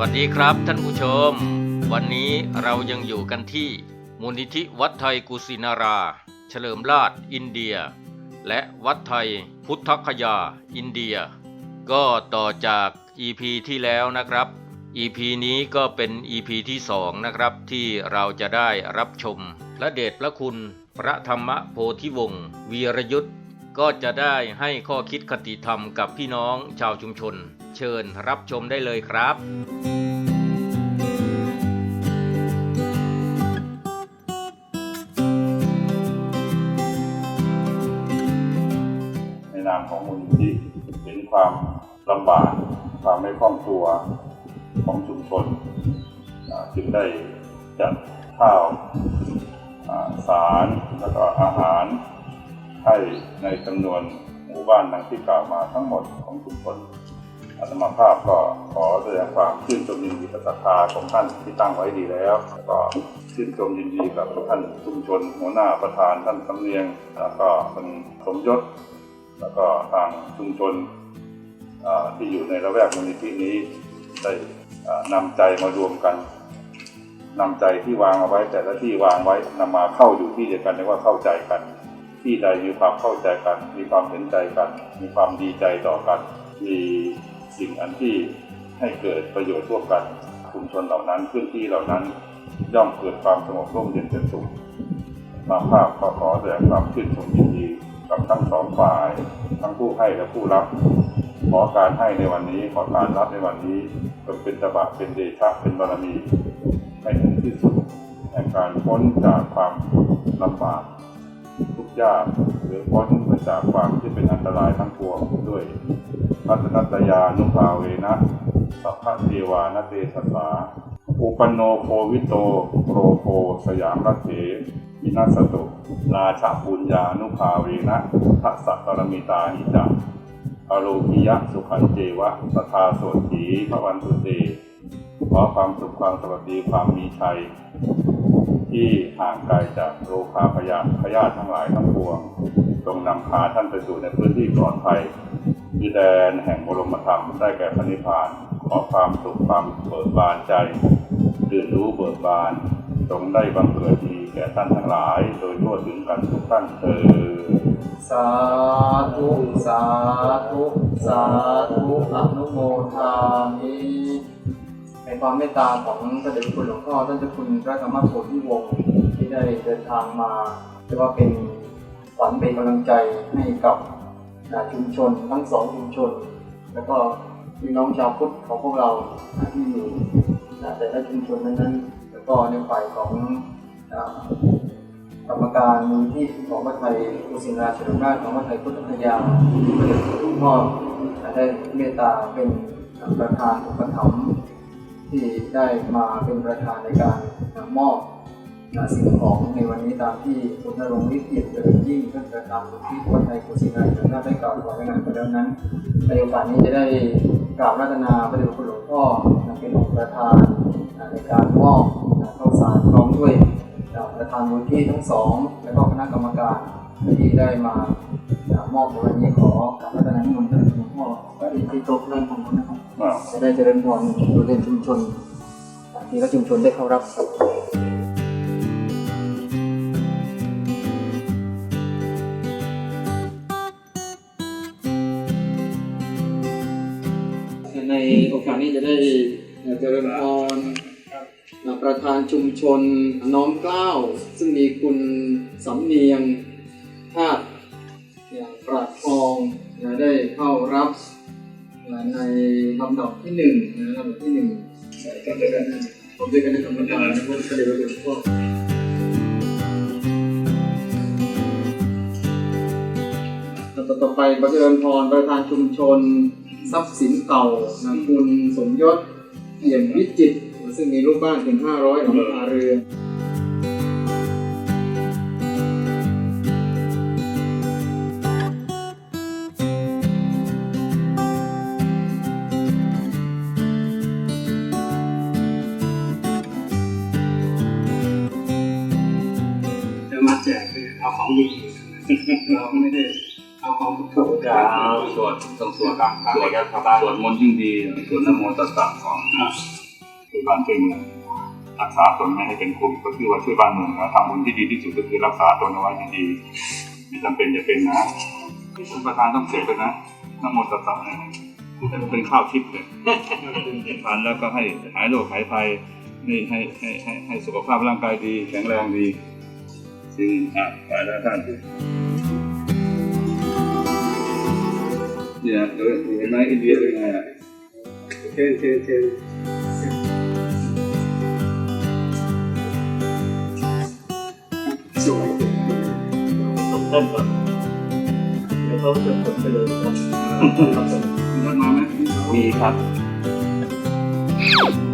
วัสดีครับท่านผู้ชม วันนี้เรายังอยู่กันที่มูลนิธิวัดไทยกุสินารา เฉลิมราชอินเดีย และวัดไทยพุทธคยาอินเดีย ก็ต่อจาก EP ที่แล้วนะครับ EP นี้ก็เป็น EP ที่สองนะครับที่เราจะได้รับชม พระเดชพระคุณพระธรรมโพธิวงศ์วีรยุทธก็จะได้ให้ข้อคิดคติธรรมกับพี่น้องชาวชุมชน เชิญรับชมได้เลยครับในนามของมูลนิธิเห็นความลำบาก ความไม่คล่องตัวของชุมชนจึงได้จัดข้าวสารแล้วก็อาหารให้ในจำนวนหมู่บ้านดังที่กล่าวมาทั้งหมดของชุมชน อาตมาภาพก็ขอแสดงความชื่นชมยินดีกับศรัทธาของท่านที่ตั้งไว้ดีแล้วแล้วก็ชื่นชมยินดีกับท่านชุมชนหัวหน้าประธานท่านสำเนียง แล้วก็คุณสมยศ แล้วก็ทางชุมชนที่อยู่ในละแวกมูลนิธินี้ได้นำใจมารวมกันนำใจที่วางเอาไว้ แต่ละที่วางไว้นำมาเข้าอยู่ที่เดียวกันเรียกว่าเข้าใจกัน ที่ใดมีความเข้าใจกัน มีความเห็นใจกัน มีความดีใจต่อกันมี อันที่ให้เกิดประโยชน์ร่วมกันชุมชนเหล่านั้นพื้นที่เหล่านั้นย่อมเกิดความสงบร่มเย็นเป็นสุขบาภาพก็ขอแสดงความชื่นชมยินดีกับทั้งสองฝ่าย ทั้งผู้ให้และผู้รับ ขอการให้ในวันนี้ขอการรับในวันนี้จงเป็นตบะเป็นเดชะเป็นบารมีให้ถึงที่สุดแห่งการพ้นจากความลำบากทุกยากหรือพ้นไปจากความที่เป็นอันตรายทั้งปวงด้วย พัฒนัตยานุภาเวนะสัพพะเทวานเตสสาอุปโนโควิโตโปรโพสยามรัตเถอินัสตุ ราชาปุญญานุภาเวนะทัสสะปรมิตาหิจังอโลกิยะสุขันเจวะสทาโสถีพระวันตุเตขอความสุขความสวัสดีความมีชัย ที่ห่างไกลจากโรคาพยาพยาธิทั้งหลายทั้งปวงจงนำพาท่านไปสู่ในพื้นที่ปลอดภัย ดินแดนแห่งบรมธรรมได้แก่พระนิพพาน ขอความสุขความเบิกบานใจตื่นรู้เบิกบานจงได้บังเกิดมีแก่ท่านทั้งหลาย โดยทั่วถึงกันทุกท่านเถิดสาธุ สาธุ สาธุอนุโมทามิในความเมตตาของพระเดชคุณหลวงพ่อท่านเจ้าคุณพระธรรมโพธิวงศ์ที่ได้เดินทางมาเรียกว่าเป็นฝันเป็นกำลังใจให้กับ ชุมชนทั้งสองชุมชน แล้วก็พี่น้องชาวพุทธของพวกเราที่อยู่แต่ละชุมชนนั้นๆแล้วก็ในฝ่ายของกรรมการมูลที่ของวัดไทยกุศินาเฉลิมราของวัดไทยพุทธคยาพระเดชพระคุณพ่อได้เมตตาเป็นประธานอุปถัมภ์ที่ได้มาเป็นประธานในการมอบ สิ่งของในวันนี้ตามที่คุณนรงค์ฤทธิ์เกียรติเจริญยิ่งท่านประธานมูลที่วัดไทยกุศินาเฉลิมราชได้กล่าวไว้นงานไปแล้วนั้นในโอกาสนี้จะได้กราบรัตนาพระเดชคุณหลวงพ่อเป็นองค์ประธานในการมอบข้าวสารพร้อมด้วยประธานมูลที่ทั้งสองและก็คณะกรรมการที่ได้มามอบในวันนี้ขอกับพัฒนาหนุนท่านหลวงพ่อก็ดีที่โต๊ะเรื่องของคุณนะครับอ้าวจะได้เจริญพรดูเรียนชุมชนที่ละชุมชนได้เข้ารับ โอกาสนี้จะได้เจริญพรประธานชุมชนน้อมเกล้า ซึ่งมีคุณสำเนียงภาคอย่างปราดฟองนะได้เข้ารับในลำดับที่หนึ่งนะลำดับที่หนึ่งก็จะเป็นผมด้วยกันในกรรมการนะครับก็เลยเป็นพ่อลำดับต่อไปประเจริญพรประธานชุมชน ทรัพย์สินเก่านะคุณสมยศเอี่ยมวิจิตซึ่งมีลูกบ้านถึง 500หลังคาเรือนจะมาแจกเนี่ยเอาของดีเราไม่ได้ เอาของถูกอย่าสวดต้องสวดสวดสวดมนต์ยิ่งดีสวดนโมตัสสะก่อนวยบ้านช่วยเมืองรักษาตนไม่ให้เป็นโควิดก็คือว่าช่วยบ้านเมืองนะทำบุญที่ดีที่สุดก็คือรักษาตนเอาไว้ดีไม่จำเป็นจะเป็นนะท่านประธานต้องเสกเลยนะน้ำมต์สัตว์นะเป็นข้าวทิพย์เลยทานแล้วก็ให้หายโรคหายภัยให้ให้ให้ให้ให้สุขภาพร่างกายดี แข็งแรงดีจริงอะไปแล้วท่าน เนี่ยเห็นไหมอินเดียเป็นไงอะเชิญเชิญเชิญสวยต้นก่อนเดี๋ยวเขาจะกดไปเลยครับมีรถมาไหมมีครับเ